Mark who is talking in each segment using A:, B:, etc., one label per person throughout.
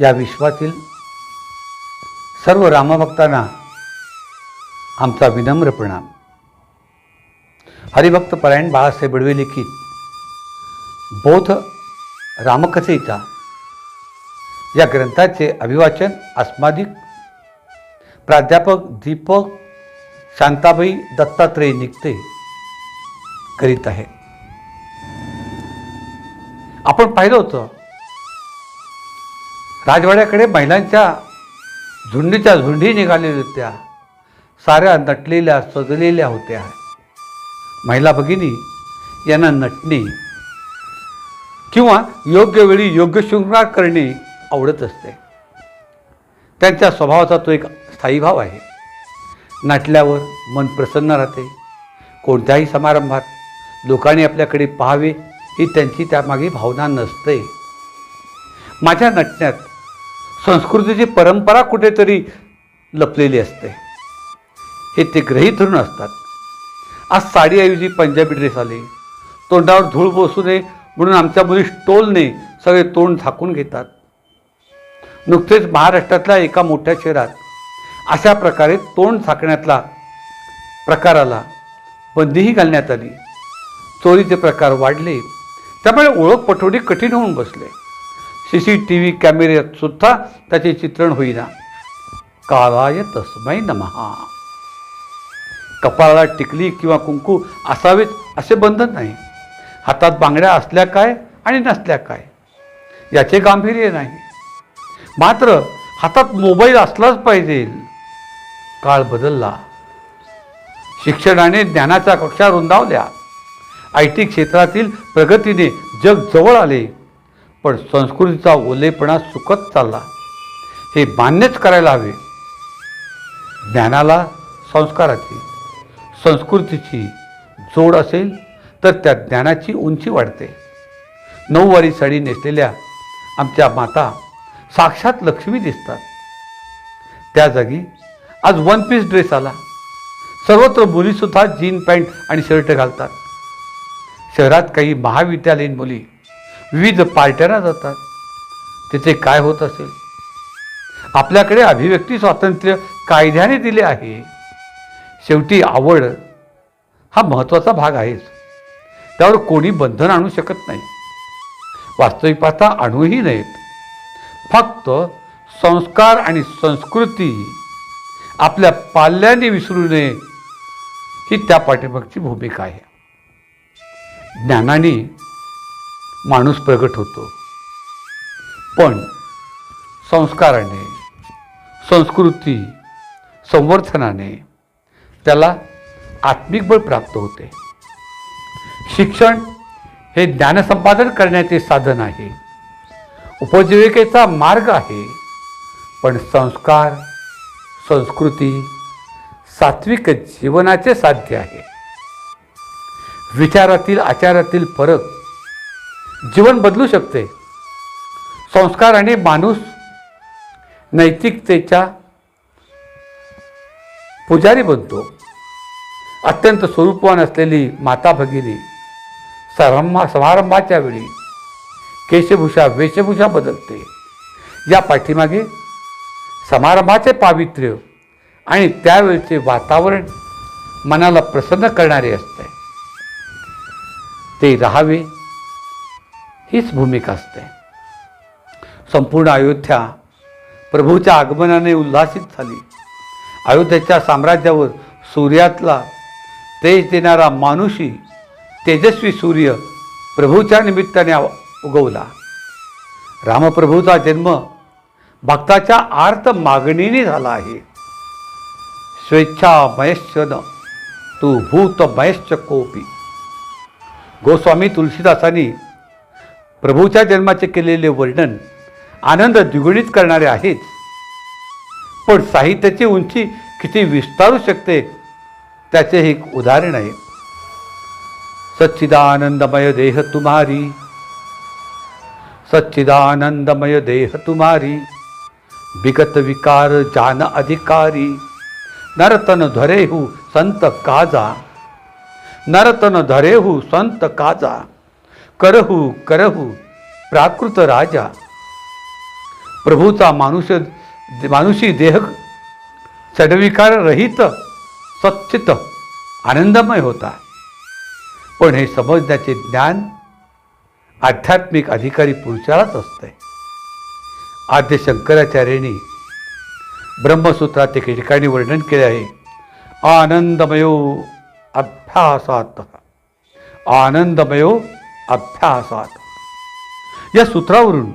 A: या विश्वातील सर्व रामभक्तांना आमचा विनम्र प्रणाम. हरिभक्त परायण बाळासाहेब बडवे लिखित बोध रामकथेचा या ग्रंथाचे अभिवाचन अस्मादिक प्राध्यापक दीपक शांताबाई दत्तात्रय निकते करीत आहे. आपण पाहिलं होतं राजवाड्याकडे महिलांच्या झुंडीच्या झुंडी निघालेल्या होत्या. साऱ्या नटलेल्या सजलेल्या होत्या. महिला भगिनी यांना नटणे किंवा योग्य वेळी योग्य शृंगार करणे आवडत असते. त्यांच्या स्वभावाचा तो एक स्थायी भाव आहे. नटल्यावर मन प्रसन्न राहते. कोणत्याही समारंभात लोकांनी आपल्याकडे पाहावे ही त्यांची त्यामागे भावना नसते. माझ्या नटण्यात संस्कृतीची परंपरा कुठेतरी लपलेली असते. हे ते ग्रही धरून असतात. आज साडीऐवजी पंजाबी ड्रेस आले. तोंडावर धूळ बसू नये म्हणून आमच्या मुली स्टोलने सगळे तोंड झाकून घेतात. नुकतेच महाराष्ट्रातल्या एका मोठ्या शहरात अशा प्रकारे तोंड झाकण्यातला प्रकाराला बंदीही घालण्यात आली. चोरीचे प्रकार वाढले. त्यामुळे ओळख पटवणे कठीण होऊन बसले. सी सी टी व्ही कॅमेऱ्यात सुद्धा त्याचे चित्रण होईना. काळाय तस्मै नमहा कपाळाला टिकली किंवा कुंकू असावेच असे बंधन नाही. हातात बांगड्या असल्या काय आणि नसल्या काय? याचे गांभीर्य नाही. मात्र हातात मोबाईल असलाच पाहिजे. काळ बदलला. शिक्षणाने ज्ञानाच्या कक्षा रुंदावल्या. आय टी क्षेत्रातील प्रगतीने जग जवळ आले. पण संस्कृतीचा ओलेपणा सुकत चालला. हे मान्यच करायला हवे. ज्ञानाला संस्काराची संस्कृतीची जोड असेल तर त्या ज्ञानाची उंची वाढते. नऊवारी साडी नेसलेल्या आमच्या माता साक्षात लक्ष्मी दिसतात. त्या जागी आज वन पीस ड्रेस आला. सर्वत्र मुलीसुद्धा जीन पॅन्ट आणि शर्ट घालतात. शहरात काही महाविद्यालयीन मुली विविध पार्ट्याला जातात. तिथे काय होत असेल? आपल्याकडे अभिव्यक्ती स्वातंत्र्य कायद्याने दिले आहे. शेवटी आवड हा महत्त्वाचा भाग आहेच. त्यावर कोणी बंधन आणू शकत नाही. वास्तविक पाहता आणूही नाहीत फक्त संस्कार आणि संस्कृती आपल्या पाल्याने विसरू नये ही त्या पाठीमागची भूमिका आहे. ज्ञानाने माणूस प्रगट होतो. पण संस्काराने संस्कृती संवर्धनाने त्याला आत्मिक बळ प्राप्त होते. शिक्षण हे ज्ञानसंपादन करण्याचे साधन आहे. उपजीविकेचा मार्ग आहे. पण संस्कार संस्कृती सात्विक जीवनाचे साध्य आहे. विचारातील आचारातील फरक जीवन बदलू शकते. संस्काराने माणूस नैतिकतेच्या पुजारी बनतो. अत्यंत स्वरूपवान असलेली माता भगिनी समारंभा समारंभाच्या वेळी केशभूषा वेशभूषा बदलते. या पाठीमागे समारंभाचे पावित्र्य आणि त्यावेळचे वातावरण मनाला प्रसन्न करणारे असते. ते राहावे. हीच भूमिका असते. संपूर्ण अयोध्या प्रभूच्या आगमनाने उल्हासित झाली. अयोध्येच्या साम्राज्यावर सूर्यातला तेज देणारा मानुषी तेजस्वी सूर्य प्रभूच्या निमित्ताने उगवला. रामप्रभूचा जन्म भक्ताच्या आर्त मागणीने झाला आहे. स्वेच्छा मयश्च न तू भूत मयश्च कोपी. गोस्वामी तुलसीदासांनी प्रभूच्या जन्माचे केलेले वर्णन आनंद द्विगुणित करणारे आहेत. पण साहित्याची उंची किती विस्तारू शकते त्याचे हे एक उदाहरण आहे. सच्चिदानंदमय देह तुम्हारी सच्चिदानंदमय देह तुम्हारी विगत विकार जान अधिकारी नरतन धरेहू संत काजा नरतन धरेहू संत काजा। करहु करहु प्राकृत राजा. प्रभूचा मानुष मानुषी देह चढविकार रहित सच्चित आनंदमय होता. पण हे समजण्याचे ज्ञान आध्यात्मिक अधिकारी पुरुषालाच असते. आद्य शंकराचार्यांनी ब्रह्मसूत्रात एके ठिकाणी वर्णन केले आहे. आनंदमयो अभ्यासात. आनंदमयो अभ्यासात. या सूत्रावरून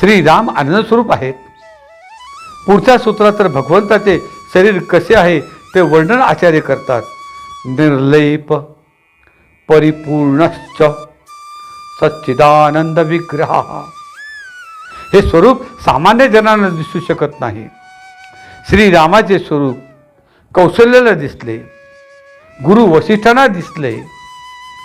A: श्रीराम आनंदस्वरूप आहेत. पुढच्या सूत्रात तर भगवंताचे शरीर कसे आहे ते वर्णन आचार्य करतात. निर्लेप परिपूर्णश्च सच्चिदानंद विग्रह. हे स्वरूप सामान्य जनांना दिसू शकत नाही. श्रीरामाचे स्वरूप कौशल्याला दिसले गुरु वसिष्ठांना दिसले.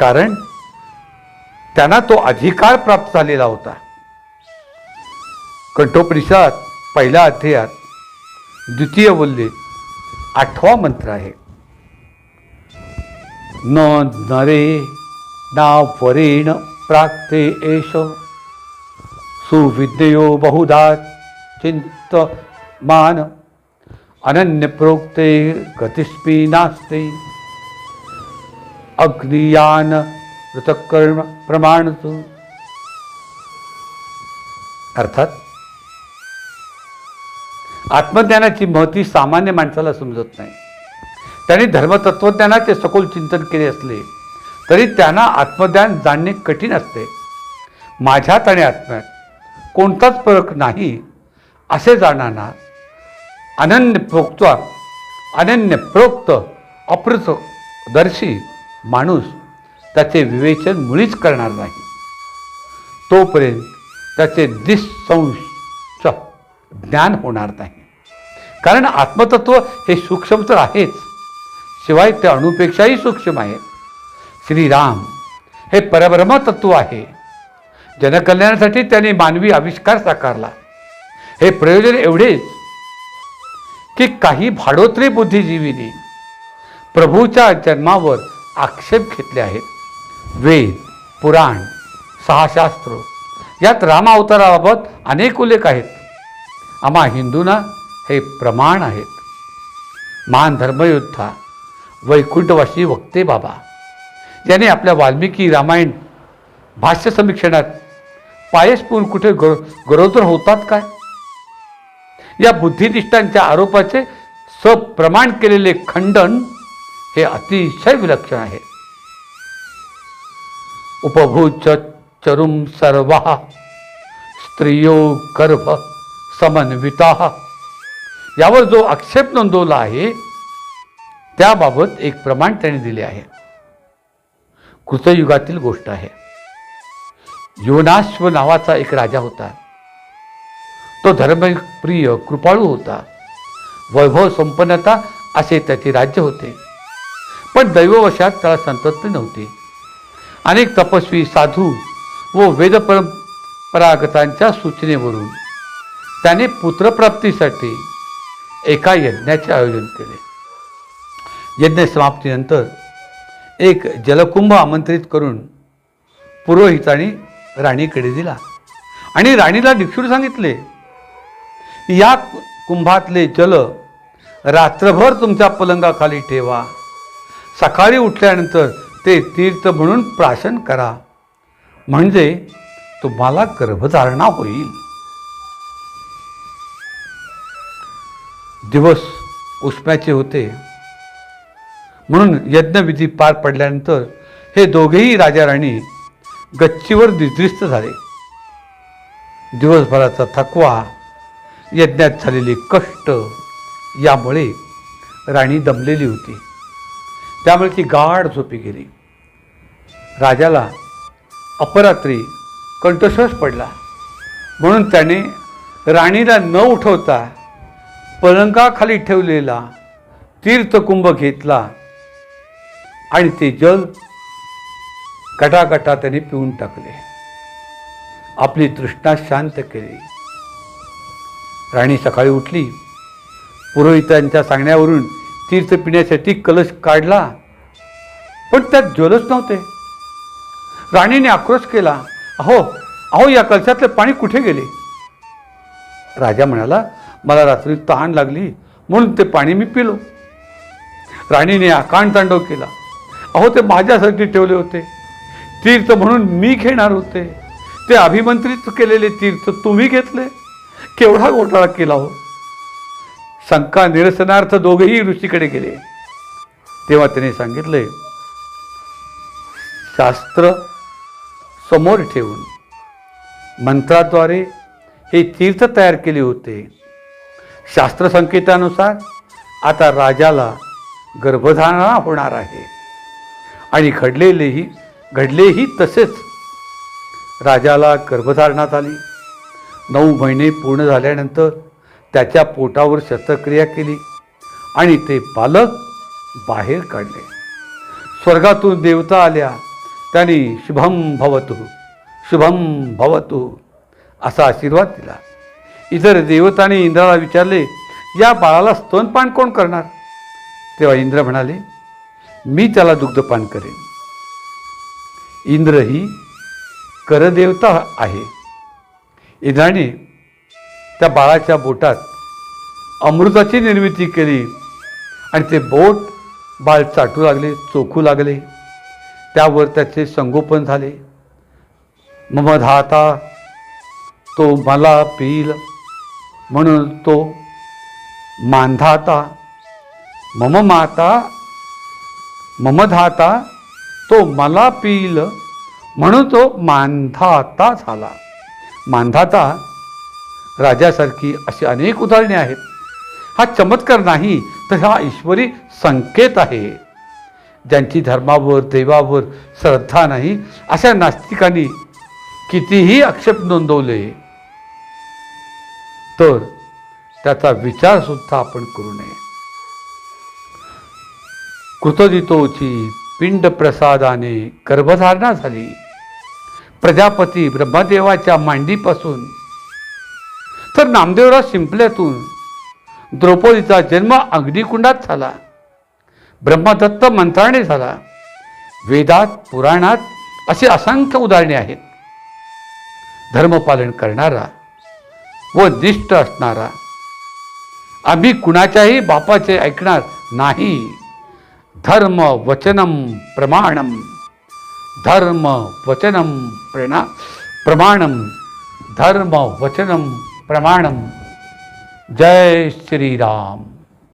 A: कारण त्यांना तो अधिकार प्राप्त झालेला होता. कंठोपनिषात पहिल्या अध्यायात द्वितीय बोलले आठवा मंत्र आहे. न नरे ना वरेण प्राक्ते एष सुविद्ययो बहुधा चिंतमान अनन्य प्रोक्ते गतिस्मी नास्ते अग्नियान पृथक्कर्म प्रमाण तू अर्थात आत्मज्ञानाची महती सामान्य माणसाला समजत नाही. त्यांनी धर्मतत्वज्ञानाचे सखोल चिंतन केले असले तरी त्यांना आत्मज्ञान जाणणे कठीण असते. माझ्यात आणि आत्म्यात कोणताच फरक नाही असे जाणणारा अनन्य प्रोक्त अनन्य प्रोक्त अप्रतदर्शी माणूस त्याचे विवेचन मुळीच करणार नाही. तोपर्यंत त्याचे दिसंश ज्ञान होणार नाही. कारण आत्मतत्व हे सूक्ष्म तर आहेच. शिवाय ते अणुपेक्षाही सूक्ष्म आहे. श्रीराम हे परब्रह्मतत्व आहे. जनकल्याणासाठी त्यांनी मानवी आविष्कार साकारला. हे प्रयोजन एवढेच की काही भाडोत्री बुद्धिजीवींनी प्रभूच्या जन्मावर आक्षेप घेतले आहेत. वेद पुराण सहाशास्त्र यात रामावताराबाबत अनेक उल्लेख आहेत. आम्हा हिंदूंना हे प्रमाण आहेत. महान धर्मयोद्धा वैकुंठवासी वक्ते बाबा ज्याने आपल्या वाल्मिकी रामायण भाष्य समीक्षणात पायसपूर कुठे ग गरोदर होतात काय? या बुद्धिनिष्ठांच्या आरोपाचे सप्रमाण केलेले खंडन हे अतिशय विलक्षण आहे. उपभूच चरुम सर्वा स्त्रियो गर्भ समन्विता। यावर जो आक्षेप नोंदवला आहे त्याबाबत एक प्रमाण त्याने दिले आहे. कृतयुगातील गोष्ट आहे. योनाश्व नावाचा एक राजा होता. तो धर्मप्रिय कृपाळू होता. वैभव संपन्नता असे त्याचे राज्य होते. पण दैववशात त्याला संतती नव्हती. अनेक तपस्वी साधू व वेद परंपरागतांच्या सूचनेवरून त्याने पुत्रप्राप्तीसाठी एका यज्ञाचे आयोजन केले. यज्ञ समाप्तीनंतर एक जलकुंभ आमंत्रित करून पुरोहिताने राणीकडे दिला आणि राणीला निक्षून सांगितले या कुंभातले जल रात्रभर तुमच्या पलंगाखाली ठेवा. सकाळी उठल्यानंतर ते तीर्थ म्हणून प्राशन करा. म्हणजे तुम्हाला गर्भधारणा होईल. दिवस उष्म्याचे होते. म्हणून यज्ञविधी पार पडल्यानंतर हे दोघेही राजा राणी गच्चीवर निद्रिस्त झाले. दिवसभराचा थकवा यज्ञात झालेले कष्ट यामुळे राणी दमलेली होती. त्यामुळे ती गाढ झोपी गेली. राजाला अपरात्री कंठस्वच पडला. म्हणून त्याने राणीला न उठवता पलंगाखाली ठेवलेला तीर्थकुंभ घेतला आणि ते जल गटागटा त्याने पिऊन टाकले. आपली तृष्णा शांत केली. राणी सकाळी उठली. पुरोहितांच्या सांगण्यावरून तीर्थ पिण्यासाठी कलश काढला पण त्यात जलच नव्हते. राणीने आक्रोश केला अहो अहो या कलशातले पाणी कुठे गेले? राजा म्हणाला मला रात्री तहान लागली म्हणून ते पाणी मी पिलो. राणीने आकांड तांडव केला. अहो ते माझ्यासाठी ठेवले होते. तीर्थ म्हणून मी घेणार होते. ते अभिमंत्रित केलेले तीर्थ तुम्ही घेतले. केवढा घोटाळा केला हो. शंका निरसनार्थ दोघेही ऋषीकडे गेले. तेव्हा त्याने सांगितले शास्त्र समोर ठेवून मंत्राद्वारे हे तीर्थ तयार केले होते. शास्त्र संकेतानुसार आता राजाला गर्भधारणा होणार आहे. आणि घडलेलेही घडलेही तसेच राजाला गर्भधारणा झाली नऊ महिने पूर्ण झाल्यानंतर त्याच्या पोटावर शस्त्रक्रिया केली आणि ते बालक बाहेर काढले. स्वर्गातून देवता आल्या. त्यांनी शुभम भवतु शुभम भवतु असा आशीर्वाद दिला. इतर देवताने इंद्राला विचारले या बाळाला स्तनपान कोण करणार? तेव्हा इंद्र म्हणाले मी त्याला दुग्धपान करेन. इंद्र ही करदेवता आहे. इंद्राने त्या बाळाच्या बोटात अमृताची निर्मिती केली. आणि ते बोट बाळ चाटू लागले चोखू लागले. त्यावर त्याचे संगोपन झाले. मम धाता तो मला पिईल. म्हणून तो मांधाता मम माता मम धाता तो मला पिईल. म्हणून तो मांधाता झाला. मांधाता राजासारखी अशी अनेक उदाहरणे आहेत. हा चमत्कार नाही तर हा ईश्वरी संकेत आहे. ज्यांची धर्मावर देवावर श्रद्धा नाही अशा नास्तिकांनी कितीही आक्षेप नोंदवले तर त्याचा विचार सुद्धा आपण करू नये. कृतदितोची पिंड प्रसादाने गर्भधारणा झाली. प्रजापती ब्रह्मदेवाच्या मांडीपासून तर नामदेवराव शिंपल्यातून द्रौपदीचा जन्म अग्निकुंडात झाला. ब्रह्मदत्त मंत्राने झाला. वेदात पुराणात अशी असंख्य उदाहरणे आहेत. धर्मपालन करणारा व निष्ठ असणारा. आम्ही कुणाच्याही बापाचे ऐकणार नाही. धर्म वचनम प्रमाणम. धर्म वचनम प्रणा प्रमाणम. धर्म वचनम प्रमाणम। जय श्रीराम।